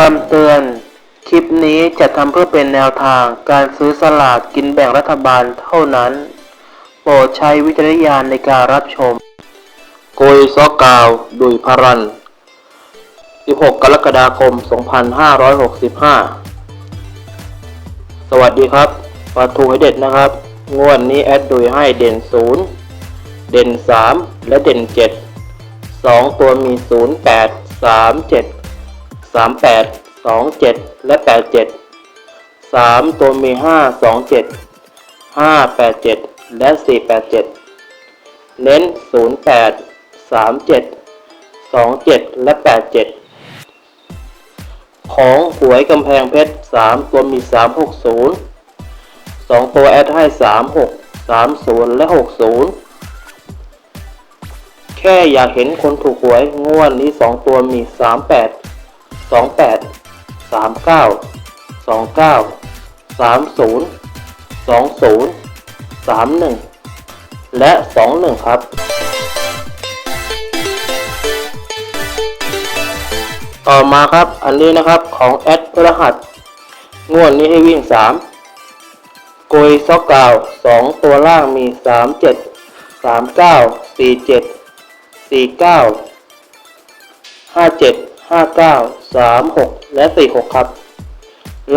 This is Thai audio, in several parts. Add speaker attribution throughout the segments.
Speaker 1: คำเตือน คลิปนี้จะทำเพื่อเป็นแนวทางการซื้อสลากกินแบ่งรัฐบาลเท่านั้น โปรดใช้วิจารณญาณในการรับชม โกยซอกาว ดุยพารัน 16 กรกฎาคม 2565 สวัสดีครับปาทูให้เด็ดนะครับ งวดนี้แอดดุยให้เด่น 0 เด่น 3 และเด่น 7 2 ตัวมี 0 8 3 7 สามแปดสองเจ็ดและแปดเจ็ดสามตัวมีห้าสองเจ็ดห้าแปดเจ็ดและสี่แปดเจ็ดเน้นศูนย์แปดสามเจ็ดสองเจ็ดและแปดเจ็ดของหวยกำแพงเพชรสามตัวมีสามหกศูนย์สองตัวแอดให้สามหกสามศูนย์และหกศูนย์แค่อยากเห็นคนถูกหวยงวดนี้สองตัวมีสามแปด องแปดสามเก้าสองเก้าสามศูนย์สองศูนย์สามหนึ่งและสองหนึ่งครับ ต่อมาครับอันนี้นะครับของแอดรหัสงวดนี้ให้วิ่งสามโกยซอกกาวสองตัวล่างมีสามเจ็ดสามเก้าสี่เจ็ดสี่เก้าห้าเจ็ด ห้าเก้าสามหกและสี่หกครับ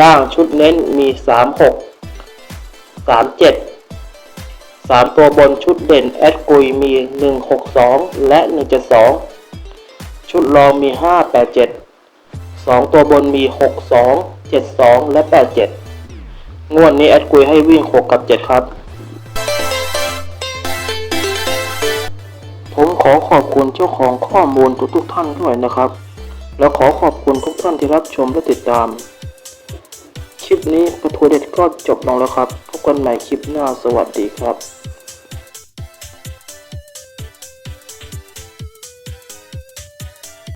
Speaker 1: ล่างชุดเน้นมีสามหกสามเจ็ดสามตัวบนชุดเด่นแอดกุยมีหนึ่งหกสองและหนึ่งเจ็ดสองชุดรองมีห้าแปดเจ็ดสองตัวบนมีหกสองเจ็ดสองและแปดเจ็ดงวดนี้แอดกุยให้วิ่งหกกับเจ็ดครับ ผมขอขอบคุณเจ้าของข้อมูลทุกๆท่านด้วยนะครับ และขอขอบคุณทุกท่านที่รับชมและติดตาม คลิปนี้ประทูเด็ดก็จบลงแล้วครับ พบกันใหม่คลิปหน้าสวัสดีครับ